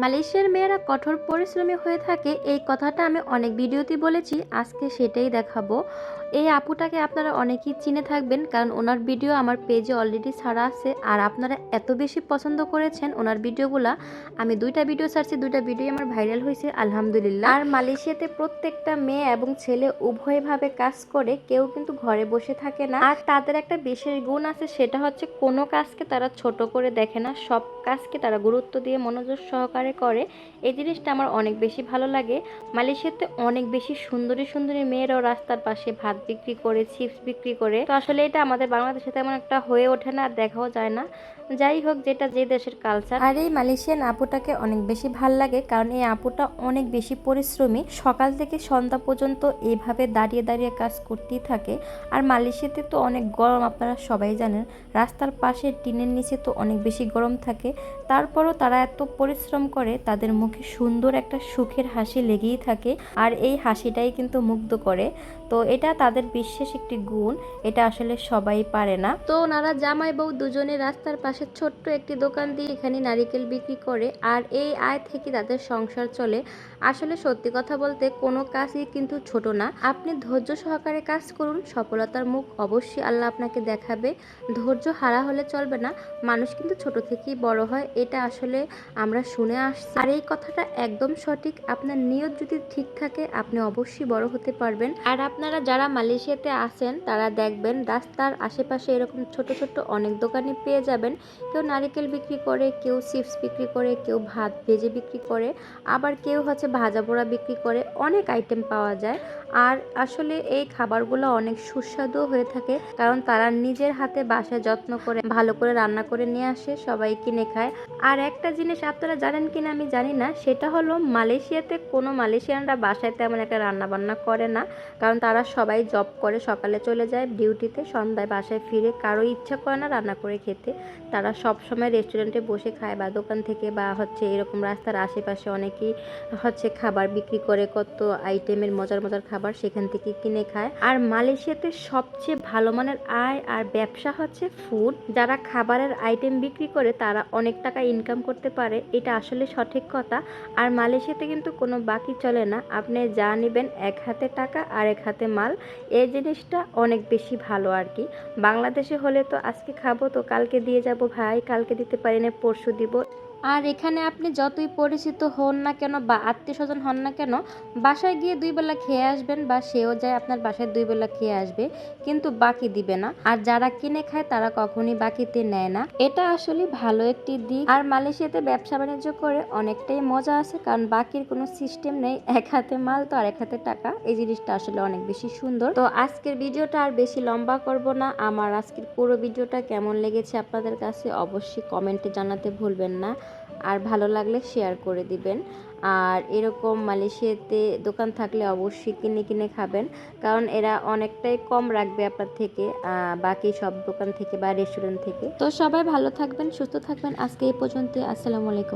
মালয়েশিয়ার মেয়েরা কঠোর পরিশ্রমী হয়ে থাকে, এই কথাটা আমি অনেক ভিডিওতে বলেছি, আজকে সেটাই দেখাবো। এই আপুটাকে আপনারা অনেকেই চিনে থাকবেন কারণ ওনার ভিডিও আমার পেজে অলরেডি ছাড়া আছে। আর আপনারা এত বেশি পছন্দ করেছেন ওনার ভিডিওগুলা, আমি দুইটা ভিডিও ছাড়ছি, দুইটা ভিডিও আমার ভাইরাল হয়েছে, আলহামদুলিল্লাহ। আর মালয়েশিয়াতে প্রত্যেকটা মেয়ে এবং ছেলে উভয়ভাবে কাজ করে, কেউ কিন্তু ঘরে বসে থাকে না। আর তাদের একটা বিশেষ গুণ আছে, সেটা হচ্ছে কোনো কাজকে তারা ছোট করে দেখে না, সব কাজকে তারা গুরুত্ব দিয়ে মনোযোগ সহকারে করে। এই জিনিসটা আমার অনেক বেশি ভালো লাগে। মালয়েশিয়াতে অনেক বেশি সুন্দরী সুন্দরী মেয়েরাও রাস্তার পাশে ভাত বিক্রি করে চিপস বিক্রি করে। তো আসলে এটা আমাদের বাংলাদেশে তেমন একটা হয়ে ওঠে না আর দেখাও যায় না। যাই হোক, যেটা যে দেশের কালচার আর এই মালয়েশিয়ান আপুটাকে অনেক বেশি ভালো লাগে, কারণ এই আপুটা অনেক বেশি পরিশ্রমী। সকাল থেকে সন্ধ্যা পর্যন্ত এইভাবে দাঁড়িয়ে দাঁড়িয়ে কাজ করতেই থাকে। আর মালয়েশিয়াতে তো অনেক গরম, আপনারা সবাই জানেন। রাস্তার পাশে টিনের নিচে তো অনেক বেশি গরম থাকে। তারপরও তারা এত পরিশ্রম করে, তাদের মুখে সুন্দর একটা সুখের হাসি লেগেই থাকে। আর এই হাসিটাই কিন্তু মুগ্ধ করে। তো এটা তাদের বিশেষ একটি গুণ, এটা আসলে সবাই পারে না। তো ওনারা জামাই বউ দুজনে রাস্তার পাশে ছোট্ট একটি দোকান দিয়ে এখানে নারিকেল বিক্রি করে আর এই আয় থেকে তাদের সংসার চলে। আসলে সত্যি কথা বলতে কোনো কাজই কিন্তু ছোট না। আপনি ধৈর্য সহকারে কাজ করুন, সফলতার মুখ অবশ্যই আল্লাহ আপনাকে দেখাবে। ধৈর্য হারা হলে চলবে না, মানুষ কিন্তু ছোট থেকেই বড় হয়, এটা আসলে আমরা শুনে আসছি। আর এই কথাটা একদম সঠিক, আপনার নিয়ত যদি ঠিক থাকে, আপনি অবশ্যই বড় হতে পারবেন। আর আপনারা যারা মালয়েশিয়াতে আসেন তারা দেখবেন রাস্তার আশেপাশে এরকম ছোট ছোট অনেক দোকানে পেয়ে যাবেন। কেউ নারিকেল বিক্রি করে, কেউ চিপস বিক্রি করে, কেউ ভাত ভেজে বিক্রি করে, আবার কেউ হচ্ছে ভাজা পোড়া বিক্রি করে, অনেক আইটেম পাওয়া যায়। আর আসলে এই খাবারগুলো অনেক সুস্বাদু হয়ে থাকে, কারণ তারা নিজের হাতে বাসায় যত্ন করে, ভালো করে রান্না করে নিয়ে আসে, সবাই কিনে খায়। আর একটা জিনিস আপনারা জানেন কিনা আমি জানি না, সেটা হলো মালয়েশিয়াতে কোনো মালয়েশিয়ানরা বাসায় তেমন একটা রান্না বান্না করে না, কারণ তারা সবাই জব করে, সকালে চলে যায় ডিউটিতে, সন্ধ্যায় বাসায় ফিরে, কারও ইচ্ছা করে না রান্না করে খেতে। তারা সব সময় রেস্টুরেন্টে বসে খায় বা দোকান থেকে বা হচ্ছে এরকম রাস্তার আশেপাশে অনেকেই হচ্ছে খাবার বিক্রি করে, কত আইটেমের মজার মজার খাবার সেখান থেকে কিনে খায়। আর মালয়েশিয়াতে সবচেয়ে ভালো মানের আয় আর ব্যবসা হচ্ছে ফুড যারা খাবারের আইটেম বিক্রি করে, তারা অনেক টাকা ইনকাম করতে পারে। এটা আসলে সঠিক কথা। আর মালয়েশিয়াতে কিন্তু কোনো বাকি চলে না। আপনি যা নেবেন এক হাতে টাকা আর এক হাতে মাল। এই জিনিসটা অনেক বেশি ভালো আর কি। বাংলাদেশে হলে তো আজকে খাব, তো কালকে দিয়ে যাব ভাই। কালকে দিতে পারি না, পরশু দিব। আর এখানে আপনি যতই পরিচিত হন না কেন বা আত্মীয় স্বজন হন না কেন, বাসায় গিয়ে দুই বেলা খেয়ে আসবেন বা সেও যায় আপনার বাসায় দুই বেলা খেয়ে আসবে, কিন্তু বাকি দিবে না। আর যারা কিনে খায় তারা কখনই বাকিতে নেয় না। এটা আসলে ভালো একটি দিক। আর মালয়েশিয়াতে ব্যবসা বাণিজ্য করে অনেকটাই মজা আছে, কারণ বাকির কোনো সিস্টেম নেই। এক হাতে মাল তো আর এক হাতে টাকা। এই জিনিসটা আসলে অনেক বেশি সুন্দর। তো আজকের ভিডিওটা আর বেশি লম্বা করব না। আমার আজকের পুরো ভিডিওটা কেমন লেগেছে আপনাদের কাছে অবশ্যই কমেন্টে জানাতে ভুলবেন না। আর ভালো লাগলে শেয়ার করে দিবেন। আর এরকম মালয়েশিয়াতে দোকান থাকলে অবশ্যই কিনে কিনে খাবেন। কারণ এরা অনেকটাই কম রাখবে আপনার থেকে বাকি সব দোকান থেকে বা রেস্টুরেন্ট থেকে। তো সবাই ভালো থাকবেন, সুস্থ থাকবেন। আজকে এই পর্যন্ত আসসালামু আলাইকুম।